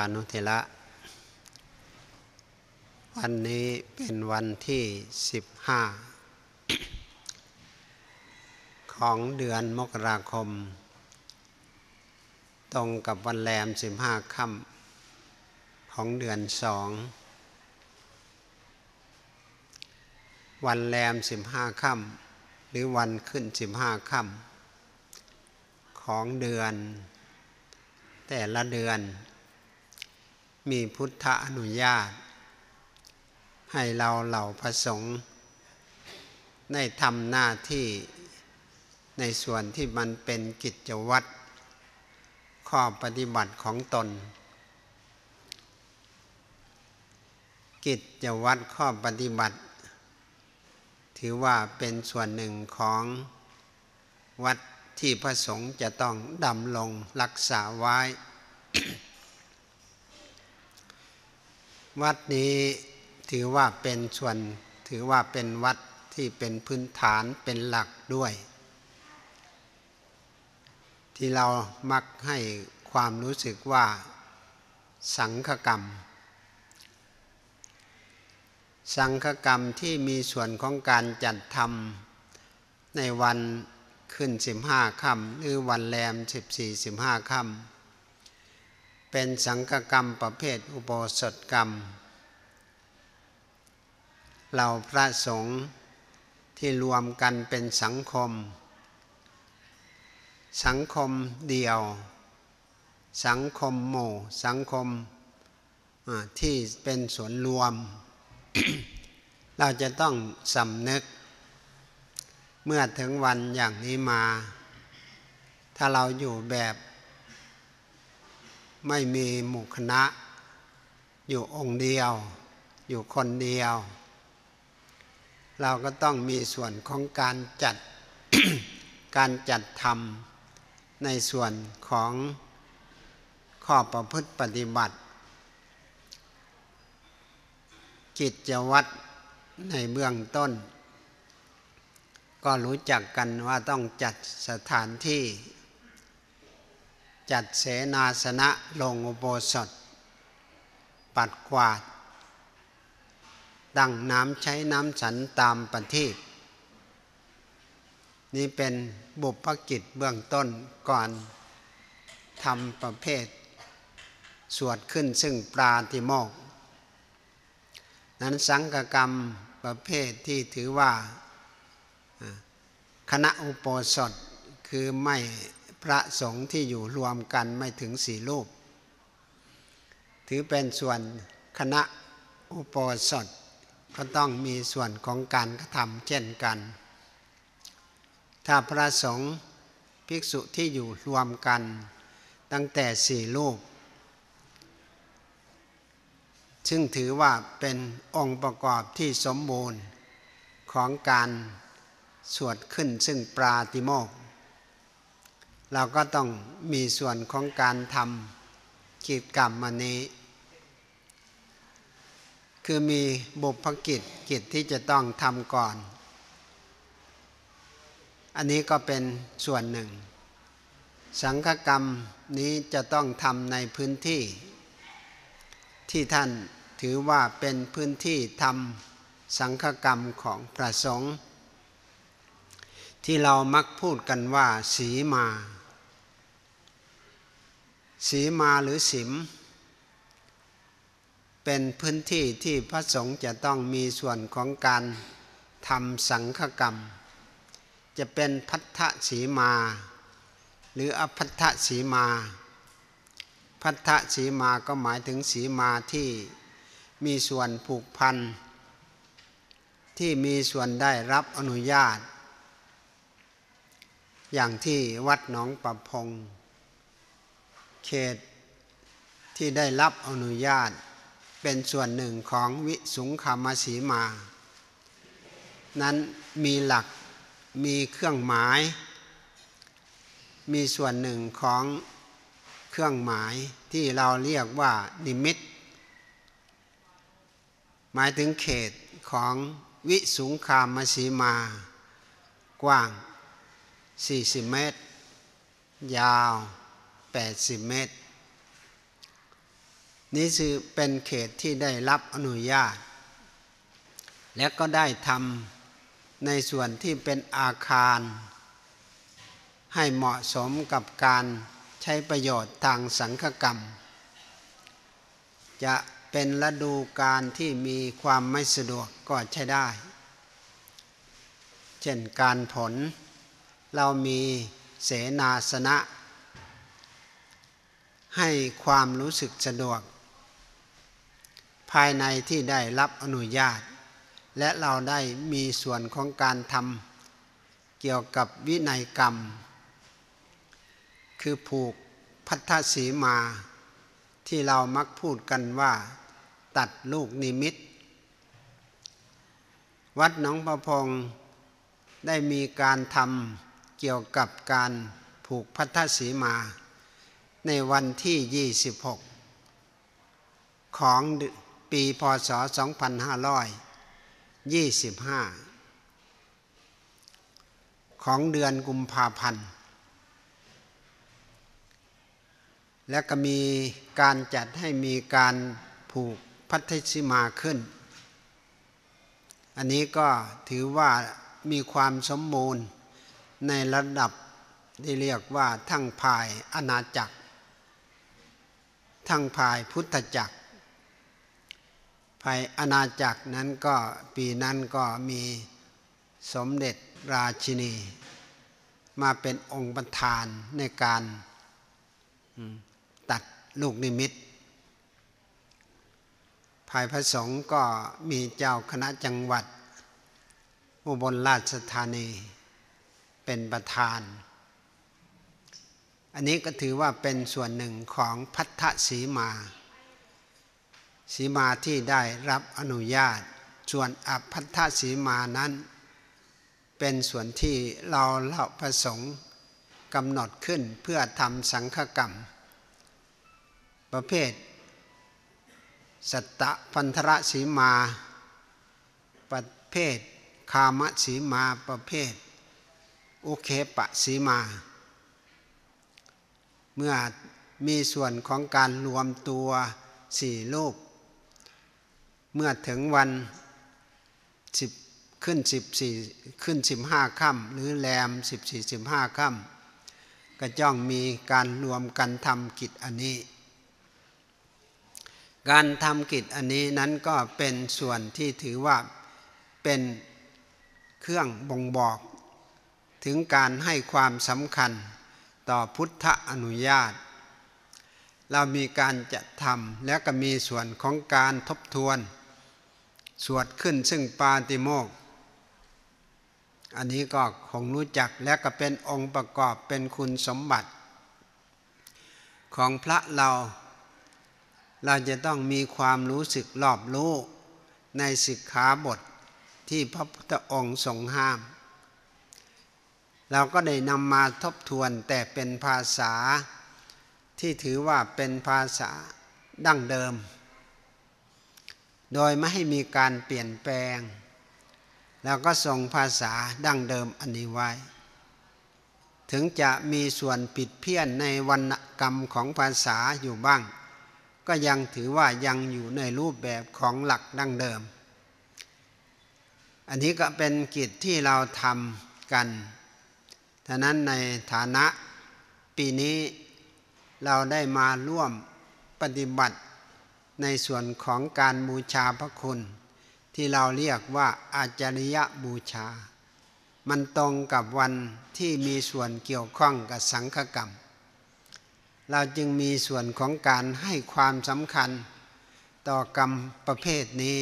านุเทระวันนี้เป็นวันที่สิบห้าของเดือนมกราคม ตรงกับวันแรมสิบห้าค่ำของเดือนสอง วันแรมสิบห้าค่ำหรือวันขึ้นสิบห้าค่ำของเดือน แต่ละเดือน มีพุทธอนุญาต ให้เราเหล่าพระสงฆ์ได้ทำหน้าที่ในส่วนที่มันเป็นกิจวัตรข้อปฏิบัติของตน กิจวัตรข้อปฏิบัติ ถือว่าเป็นส่วนหนึ่งของวัดที่พระสงฆ์จะต้องดำลงรักษาไว้ วัดนี้ถือว่าเป็นส่วน ถือว่าเป็นวัดที่เป็นพื้นฐานเป็นหลักด้วย ที่เรามักให้ความรู้สึกว่าสังฆกรรม สังฆกรรมที่มีส่วนของการจัดทำในวันขึ้นสิบห้าค่ำหรือวันแรมสิบสี่สิบห้าค่ำ เป็นสังฆกรรมประเภทอุโบสถกรรม เราพระสงฆ์ที่รวมกันเป็นสังคม สังคมเดียว สังคมหมู่ สังคมที่เป็นส่วนรวม เราจะต้องสำนึก เมื่อถึงวันอย่างนี้มา ถ้าเราอยู่แบบ ไม่มีหมู่คณะ อยู่องค์เดียว อยู่คนเดียว เราก็ต้องมีส่วนของการจัดการจัดทำในส่วนของข้อประพฤติปฏิบัติ กิจวัตรในเบื้องต้น ก็รู้จักกันว่าต้องจัดสถานที่ จัดเสนาสนะลงอุโบสถ ปัดกวาด ดังน้ำใช้น้ำสันตามประทีปนี่เป็นบุพกิจเบื้องต้นก่อนทำประเภท สวดขึ้นซึ่งปราติโมก นั้นสังฆกรรมประเภทที่ถือว่าคณะอุโบสถคือไม่ พระสงฆ์ที่อยู่รวมกันไม่ถึงสี่รูป ถือเป็นส่วนคณะอุปสถก็ต้องมีส่วนของการกระทำเช่นกัน ถ้าพระสงฆ์ภิกษุที่อยู่รวมกัน ตั้งแต่สี่รูป ซึ่งถือว่าเป็นองค์ประกอบที่สมบูรณ์ของการสวดขึ้นซึ่งปราติโมก เราก็ต้องมีส่วนของการทำกิจกรรมมันนี้ คือมีบุพกิจกิจที่จะต้องทำก่อน อันนี้ก็เป็นส่วนหนึ่ง สังฆกรรมนี้จะต้องทำในพื้นที่ ที่ท่านถือว่าเป็นพื้นที่ทำสังฆกรรมของพระสงฆ์ที่เรามักพูดกันว่าสีมา สีมาหรือสิม เป็นพื้นที่ที่พระสงฆ์จะต้องมีส่วนของการทำสังฆกรรม จะเป็นพัทธสีมา หรืออพัทธสีมา พัทธสีมาก็หมายถึงสีมาที่มีส่วนผูกพันที่มีส่วนได้รับอนุญาต อย่างที่วัดหนองประพง เขตที่ได้รับอนุญาต เป็นส่วนหนึ่งของวิสุงคามสีมา นั้นมีหลักมีเครื่องหมาย มีส่วนหนึ่งของเครื่องหมายที่เราเรียกว่านิมิต หมายถึงเขตของวิสุงคามสีมา กว้าง 40 เมตร ยาว 80 เมตร นี่คือเป็นเขตที่ได้รับอนุญาต และก็ได้ทำในส่วนที่เป็นอาคาร ให้เหมาะสมกับการใช้ประโยชน์ทางสังฆกรรม จะเป็นฤดูการที่มีความไม่สะดวกก็ใช้ได้ เช่นการผลเรามีเสนาสนะ ให้ความรู้สึกสะดวก ภายในที่ได้รับอนุญาต และเราได้มีส่วนของการทำเกี่ยวกับวินัยกรรม คือผูกพัทธสีมา ที่เรามักพูดกันว่า ตัดลูกนิมิต วัดหนองประพงได้มีการทำเกี่ยวกับการผูกพัทธสีมา ในวันที่ 26 ของปีพศ 2525 ของเดือนกุมภาพันธ์ และก็มีการจัดให้มีการผูกพัทธิมาขึ้น อันนี้ก็ถือว่ามีความสมบูรณ์ในระดับที่เรียกว่าทั้งภายอาณาจักร ทั้งภายพุทธจักร ภายอาณาจักรนั้นก็ปีนั้นก็มีสมเด็จราชินี มาเป็นองค์ประธานในการตัดลูกนิมิต ภายพระสงฆ์ก็มีเจ้าคณะจังหวัด อุบลราชธานี เป็นประธาน อันนี้ก็ถือว่าเป็นส่วนหนึ่งของพัทธสีมาสีมาที่ได้รับอนุญาต ส่วนอพัทธสีมานั้น เป็นส่วนที่เราเล่าประสงค์กำหนดขึ้นเพื่อทำสังฆกรรม ประเภท สัตตพันธระสีมา ประเภท คามสีมาประเภท อุเคปะสีมา เมื่อมีส่วนของการรวมตัวสี่รูป เมื่อถึงวันสิบขึ้นสิบสี่ขึ้นสิบห้าค่ำหรือแรมสิบสี่สิบห้าค่ำก็จ้องมีการรวมกันทำกิจอันนี้ การทำกิจอันนี้นั้นก็เป็นส่วนที่ถือว่าเป็นเครื่องบ่งบอกถึงการให้ความสำคัญ ต่อพุทธอนุญาต เรามีการจะทำและก็มีส่วนของการทบทวน สวดขึ้นซึ่งปาติโมก อันนี้ก็คงรู้จักและก็เป็นองค์ประกอบเป็นคุณสมบัติ ของพระเรา เราจะต้องมีความรู้สึกรอบรู้ในสิกขาบทที่พระพุทธองค์ทรงห้าม เราก็ได้นำมาทบทวนแต่เป็นภาษาที่ถือว่าเป็นภาษาดั้งเดิม โดยไม่ให้มีการเปลี่ยนแปลง แล้วก็ทรงภาษาดั้งเดิมอันนี้ไว้ ถึงจะมีส่วนผิดเพี้ยนในวรรณกรรมของภาษาอยู่บ้าง ก็ยังถือว่ายังอยู่ในรูปแบบของหลักดั้งเดิม อันนี้ก็เป็นกิจที่เราทำกัน ท่านั้นในฐานะปีนี้เราได้มาร่วมปฏิบัติในส่วนของการบูชาพระคุณ ที่เราเรียกว่าอาจาริยบูชา มันตรงกับวันที่มีส่วนเกี่ยวข้องกับสังฆกรรม เราจึงมีส่วนของการให้ความสำคัญต่อกรรมประเภทนี้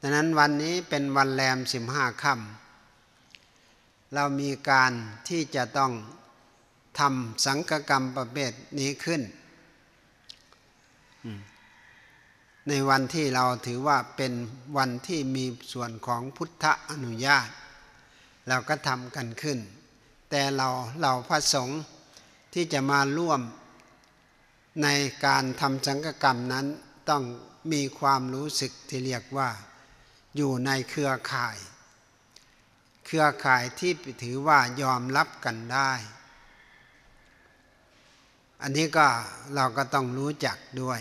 ดังนั้นวันนี้เป็นวันแรมสิบห้าค่ำ เรามีการที่จะต้องทำสังฆกรรมประเภทนี้ขึ้น ในวันที่เราถือว่าเป็นวันที่มีส่วนของพุทธอนุญาต เราก็ทำกันขึ้น แต่เราเราพระสงฆ์ที่จะมาร่วมในการทำสังฆกรรมนั้นต้องมีความรู้สึกที่เรียกว่าอยู่ในเครือข่าย เครือข่ายที่ถือว่ายอมรับกันได้ อันนี้ก็เราก็ต้องรู้จักด้วย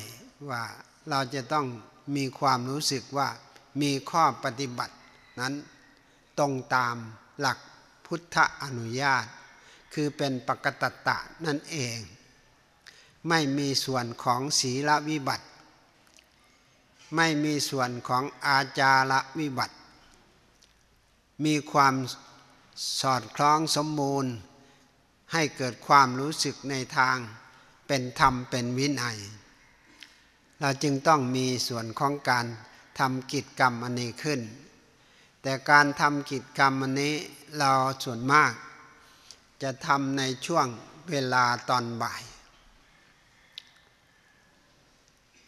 ว่าเราจะต้องมีความรู้สึกว่ามีข้อปฏิบัตินั้นตรงตามหลักพุทธอนุญาต คือเป็นปกตตะนั่นเอง ไม่มีส่วนของศีลวิบัติ ไม่มีส่วนของอาจารวิบัติ มีความสอดคล้องสมบูรณ์ ให้เกิดความรู้สึกในทาง เป็นธรรมเป็นวินัย เราจึงต้องมีส่วนของการทำกิจกรรมอันนี้ขึ้น แต่การทำกิจกรรมอันนี้เราส่วนมาก จะทำในช่วงเวลาตอนบ่าย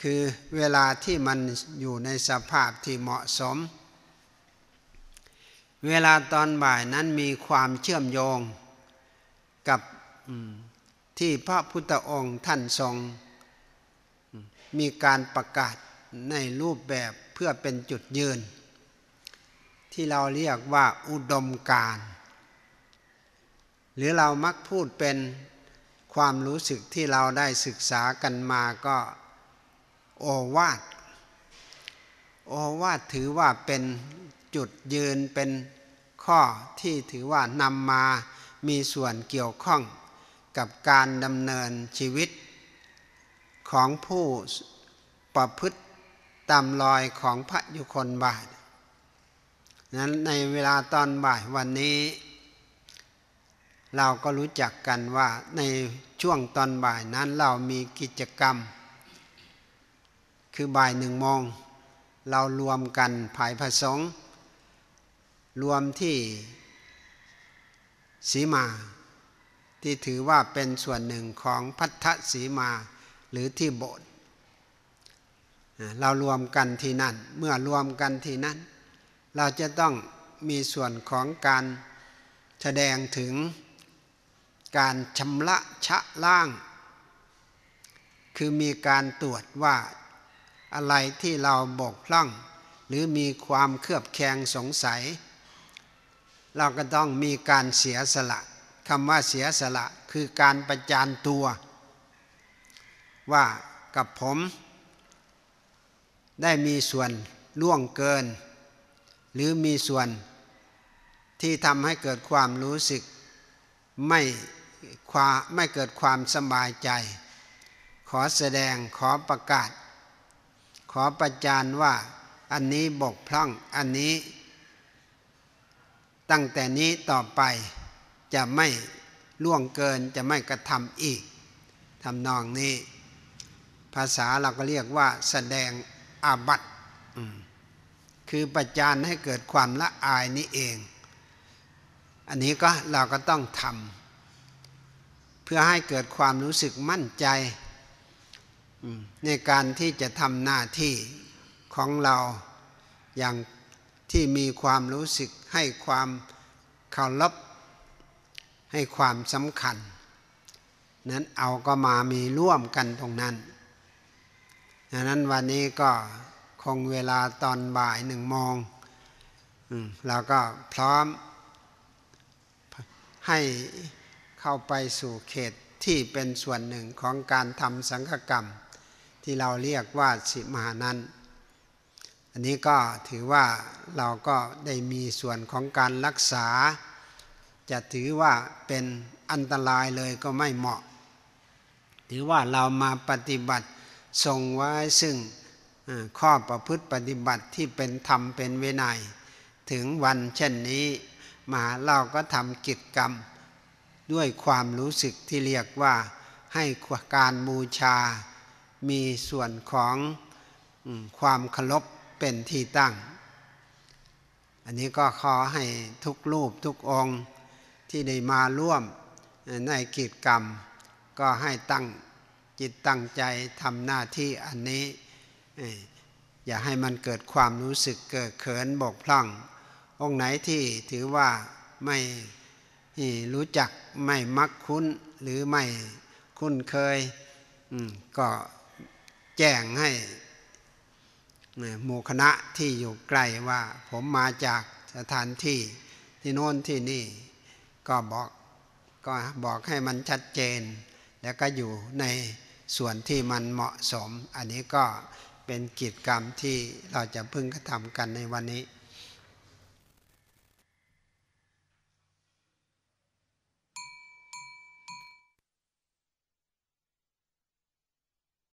คือเวลาที่มันอยู่ในสภาพที่เหมาะสม เวลาตอนบ่ายนั้นมีความเชื่อมโยงกับที่พระพุทธองค์ท่านทรง มีการประกาศในรูปแบบเพื่อเป็นจุดยืน ที่เราเรียกว่าอุดมการ หรือเรามักพูดเป็นความรู้สึกที่เราได้ศึกษากันมาก็โอวาทโอวาทถือว่าเป็น จุดยืนเป็นข้อที่ถือว่านำมามีส่วนเกี่ยวข้องกับการดำเนินชีวิต ของผู้ประพฤติตามรอยของพระยุคนบาทนั้นในเวลาตอนบ่ายวันนี้ เราก็รู้จักกันว่าในช่วงตอนบ่ายนั้นเรามีกิจกรรม คือบ่ายหนึ่งโมงเรารวมกันภายพระสงฆ์ รวมที่สีมา ที่ถือว่าเป็นส่วนหนึ่งของพัทธสีมาหรือที่โบสถ์เรารวมกันที่นั่น เมื่อรวมกันที่นั่นเราจะต้องมีส่วนของการแสดงถึงการชำระชะล่าง คือมีการตรวจว่าอะไรที่เราบกพร่อง หรือมีความเครือบแคลงสงสัย เราก็ต้องมีการเสียสละคำว่าเสียสละคือการประจานตัว ว่ากับผม ได้มีส่วนล่วงเกิน หรือมีส่วนที่ทำให้เกิดความรู้สึกไม่ความไม่เกิดความสบายใจ ขอแสดงขอประกาศ ขอประจานว่าอันนี้บกพร่องอันนี้ ตั้งแต่นี้ต่อไปจะไม่ล่วงเกินจะไม่กระทำอีกทำนองนี้ ภาษาเราก็เรียกว่าแสดงอาบัตคือประจานให้เกิดความละอายนี้เอง อันนี้ก็เราก็ต้องทำเพื่อให้เกิดความรู้สึกมั่นใจในการที่จะทำหน้าที่ของเราอย่าง ที่มีความรู้สึกให้ความเคารพให้ความสำคัญ นั้นเอาก็มามีร่วมกันตรงนั้นดังนั้นวันนี้ก็คงเวลาตอนบ่ายหนึ่งโมงเราก็พร้อมให้เข้าไปสู่เขตที่เป็นส่วนหนึ่งของการทำสังฆกรรม ที่เราเรียกว่าสิมานั้น อันนี้ก็ถือว่าเราก็ได้มีส่วนของการรักษา จะถือว่าเป็นอันตรายเลยก็ไม่เหมาะ ถือว่าเรามาปฏิบัติทรงไว้ซึ่งข้อประพฤติปฏิบัติที่เป็นธรรมเป็นเวไนถึงวันเช่นนี้มาเราก็ทำกิจกรรม ด้วยความรู้สึกที่เรียกว่าให้การบูชา มีส่วนของความเคารพ เป็นที่ตั้ง อันนี้ก็ขอให้ทุกรูปทุกองค์ที่ได้มาร่วมในกิจกรรม ก็ให้ตั้งจิตตั้งใจทำหน้าที่อันนี้ อย่าให้มันเกิดความรู้สึกเกิดเขินบกพร่อง องค์ไหนที่ถือว่าไม่รู้จักไม่มักคุ้นหรือไม่คุ้นเคยก็แจ้งให้ หมู่คณะที่อยู่ใกล้ว่า ผมมาจากสถานที่ที่โน้นที่นี่ ก็บอกก็บอกให้มันชัดเจน แล้วก็อยู่ในส่วนที่มันเหมาะสม อันนี้ก็เป็นกิจกรรมที่เราจะพึ่งกระทำกันในวันนี้